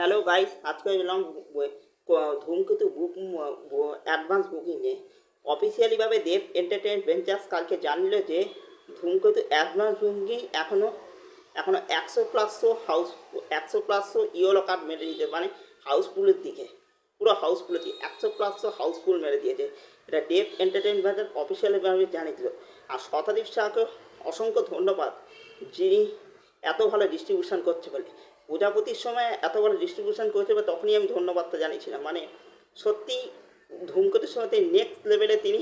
Hello guys আজকে এলাম Dhumketu book advance বুকিংয়ে অফিসিয়ালিভাবে দেব এন্টারটেন ভেঞ্চার্স কালকে জানলো যে ধূমকেতু অ্যাডভান্স বুকিং এখনও এখনও একশো প্লাস শো হাউস একশো প্লাস শো ইয়েলো কার্ড মেরে দিতে মানে হাউসফুলের দিকে। পুরো হাউসফুলের দিকে একশো প্লাস শো হাউসফুল মেরে দিয়েছে। এটা দেব এন্টারটেন ভেঞ্চার অফিসিয়ালিভাবে জানিয়ে দিল। আর শতাদীপ শাহকে অসংখ্য ধন্যবাদ যিনি এত ভালো ডিস্ট্রিবিউশন করছে বলে। প্রজাপতির সময় এত বড় ডিস্ট্রিবিউশন করছে বা তখনই আমি ধন্যবাদটা জানিয়েছিলাম। মানে সত্যি ধূমকেতুর সময়তে নেক্সট লেভেলে তিনি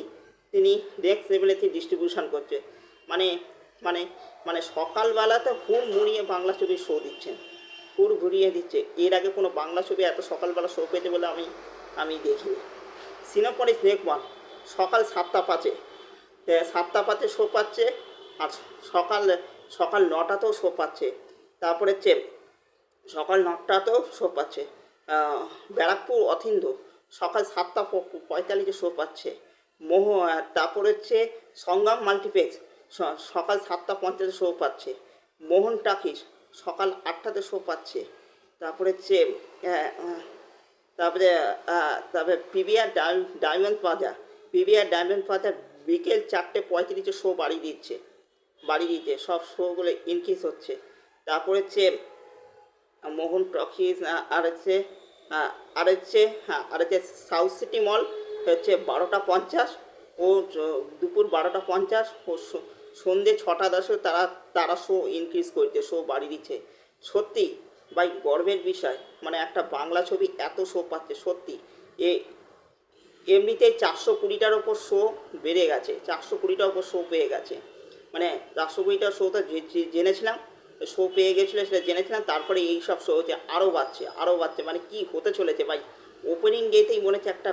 তিনি নেক্সট লেভেলে তিনি ডিস্ট্রিবিউশন করছে। মানে মানে মানে সকালবেলাতে হুড় মুড়িয়ে বাংলা ছবির শো দিচ্ছেন। হুড় ঘুরিয়ে দিচ্ছে। এর আগে কোনো বাংলা ছবি এত সকালবেলা শো পেয়েছে বলে আমি আমি দেখিনি। সিনেপরে স্নেক ওয়ান, সকাল সাতটা পাঁচে। সাতটা পাঁচে শো পাচ্ছে আর সকাল সকাল নটাতেও শো পাচ্ছে। তারপরে হচ্ছে সকাল নটাতেও শো পাচ্ছে। ব্যারাকপুর, অথিন্দ, সকাল সাতটা পঁয়তাল্লিশে শো পাচ্ছে। মোহ তারপর হচ্ছে সংগ্রাম মাল্টিপ্লেক্স সকাল সাতটা পঞ্চাশে শো পাচ্ছে। মোহন টাকিস, সকাল আটটাতে শো পাচ্ছে। তারপরে হচ্ছে তারপরে তারপরে PVR Diamond Plaza PVR Diamond Plaza বিকেল চারটে পঁয়ত্রিশে শো বাড়ি দিচ্ছে। বাড়ি দিচ্ছে সব শোগুলো ইনক্রিজ হচ্ছে। তারপরে হচ্ছে মোহন টকিজ আর হচ্ছে আহ, আর হচ্ছে হ্যাঁ আর হচ্ছে সাউথ সিটি মল হচ্ছে বারোটা পঞ্চাশ। ও দুপুর বারোটা পঞ্চাশ ও স- সন্ধ্যে ছটা দশে তারা তারা শো ইনক্রিজ করছে শো বাড়ি দিচ্ছে। সত্যি ভাই গর্বের বিষয়। মানে একটা বাংলা ছবি এত শো পাচ্ছে সত্যি। এ এমনিতেই চারশো কুড়িটার ওপর শো বেড়ে গেছে চারশো কুড়িটার ওপর শো পেয়ে গেছে। মানে চারশো কুড়িটার শোটা জেনেছিলাম শো পেয়ে গেছিল, সেটা জেনেছিলাম। তারপরে এই সব শো হচ্ছে আরও বাড়ছে আরও বাড়ছে মানে কি হতে চলেছে ভাই? ওপেনিং ডেতেই মনে হচ্ছে একটা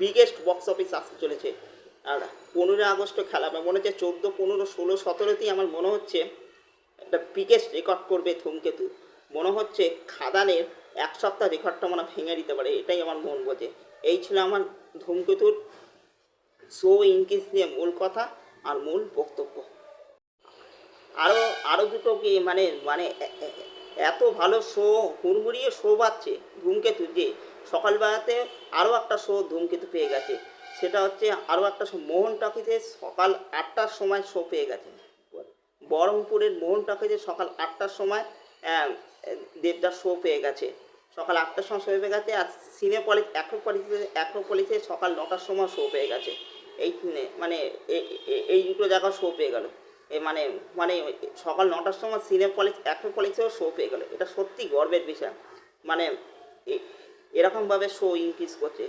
বিগেস্ট বক্স অফিস আসতে চলেছে। আর পনেরোই আগস্ট খেলা মনে হচ্ছে চোদ্দ, পনেরো, ষোলো, সতেরোতেই আমার মনে হচ্ছে একটা বিগেস্ট রেকর্ড করবে ধূমকেতু। মনে হচ্ছে খাদানের এক সপ্তাহ রেকর্ডটা মনে ভেঙে দিতে পারে, এটাই আমার মন বোঝে এই ছিল আমার ধূমকেতুর শো ইনক্রিজ নিয়ে মূল কথা আর মূল বক্তব্য। আরও আরও দুটো কি মানে মানে এত ভালো শো হুড়মুড়িয়ে শো পাচ্ছে ধূমকেতু যে সকালবেলাতে আরও একটা শো ধূমকেতু পেয়ে গেছে। সেটা হচ্ছে আরও একটা শো মোহন টকিতে সকাল আটটার সময় শো পেয়ে গেছে। বহরমপুরের মোহন টকিতে সকাল আটটার সময় আহ, দেবদাস শো পেয়ে গেছে। সকাল আটটার সময় শো পেয়ে গেছে আর সিনেপলিস অ্যাক্রোপলিসে অ্যাক্রোপলিসে সকাল নটার সময় শো পেয়ে গেছে। এই মানে এই দুটো জায়গা শো পেয়ে গেল। মানে মানে সকাল নটার সময় সিনিয়র কলেজ একশো কলেজেও শো পেয়ে গেলো। এটা সত্যি গর্বের বিষয়। মানে এরকমভাবে শো ইনক্রিজ করছে।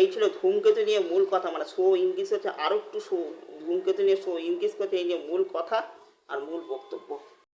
এই ছিল ধূমকেতু নিয়ে মূল কথা। মানে শো ইনক্রিজ হচ্ছে আরও একটু শো ধূমকেতু নিয়ে শো ইনক্রিজ করছে, এই নিয়ে মূল কথা আর মূল বক্তব্য।